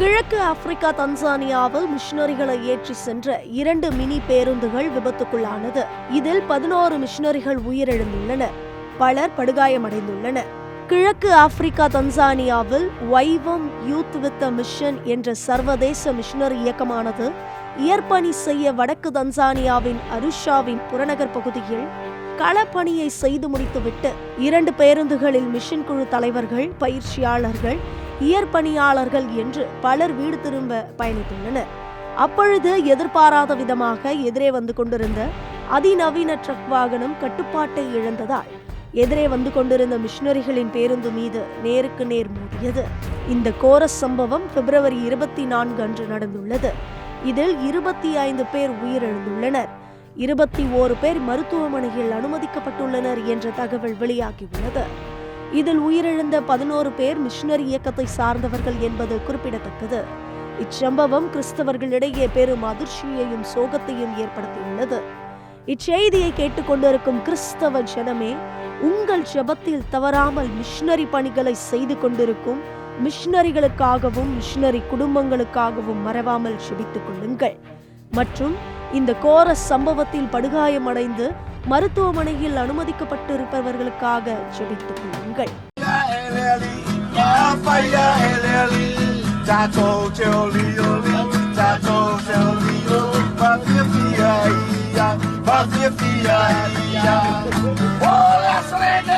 கிழக்கு ஆப்பிரிக்கா தன்சானியாவில் மிஷினரிகளை ஏற்றி சென்ற இரண்டு மினி பேருந்துகள் விபத்துக்குள்ளானது. இதில் பதினோரு மிஷினரிகள் உயிரிழந்துள்ளனர் பலர் படுகாயமடைந்துள்ளனர். கிழக்கு ஆப்பிரிக்கா தன்சானியாவில் வைவம் யூத் வித் மிஷன் என்ற சர்வதேச மிஷினரி இயக்கமானது இயற்பணி செய்ய வடக்கு தன்சானியாவின் அருஷாவின் புறநகர் பகுதியில் களப்பணியை செய்து முடித்துவிட்டு இரண்டு பேருந்துகளில் மிஷன் குழு தலைவர்கள் பயிற்சியாளர்கள் இயற்பணியாளர்கள் என்று பலர் வீடு திரும்ப பயணித்துள்ளனர். அப்பொழுது எதிர்பாராத விதமாக எதிரே வந்து கொண்டிருந்த அதிநவீன ட்ரக் வாகனம் கட்டுப்பாட்டை இழந்ததால் எதிரே வந்து கொண்டிருந்த மிஷினரிகளின் பேருந்து மீது நேருக்கு நேர் மோதியது. இந்த கோரஸ் சம்பவம் பிப்ரவரி இருபத்தி நான்கு அன்று நடந்துள்ளது. இதில் இருபத்தி ஐந்து பேர் உயிரிழந்துள்ளனர். இருபத்தி ஓரு பேர் மருத்துவமனையில் அனுமதிக்கப்பட்டுள்ளனர் என்ற தகவல் வெளியாகியுள்ளது. இதில் உயிரிழந்த பதினோரு பேர் மிஷினரி இயக்கத்தை சார்ந்தவர்கள் என்பது குறிப்பிடத்தக்கது. இச்சம்பவம் கிறிஸ்தவர்களிடையே பெரும் அதிர்ச்சியையும் சோகத்தையும் ஏற்படுத்தியுள்ளது. இச்செய்தியை கேட்டுக்கொண்டிருக்கும் கிறிஸ்தவ ஜனமே உங்கள் ஜெபத்தில் தவறாமல் மிஷினரி பணிகளை செய்து கொண்டிருக்கும் மிஷினரிகளுக்காகவும் மிஷினரி குடும்பங்களுக்காகவும் மறவாமல் ஜெபித்துக் கொள்ளுங்கள். மற்றும் இந்த கோர சம்பவத்தில் படுகாயமடைந்து மருத்துவமனையில் அனுமதிக்கப்பட்டிருப்பவர்களுக்காக ஜெபித்துக் கொள்ளுங்கள் Bafia, fia, ia, bafia, fia, ia. Oh, that's